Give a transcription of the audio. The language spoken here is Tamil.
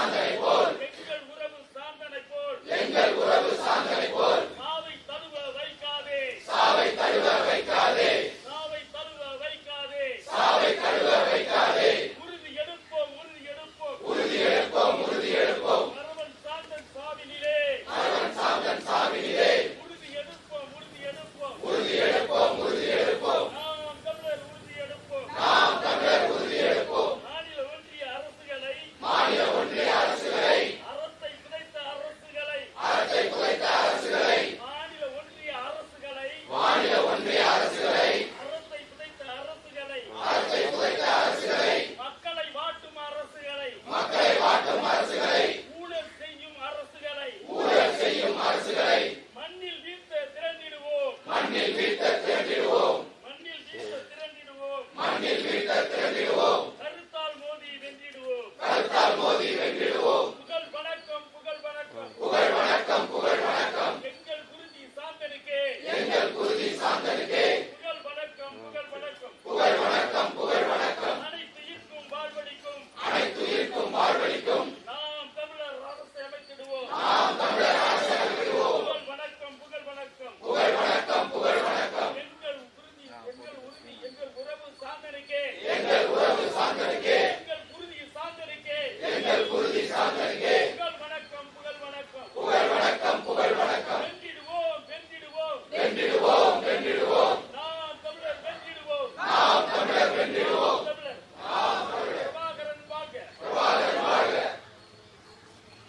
Sunday, எங்கள் குருதி சாந்தரியே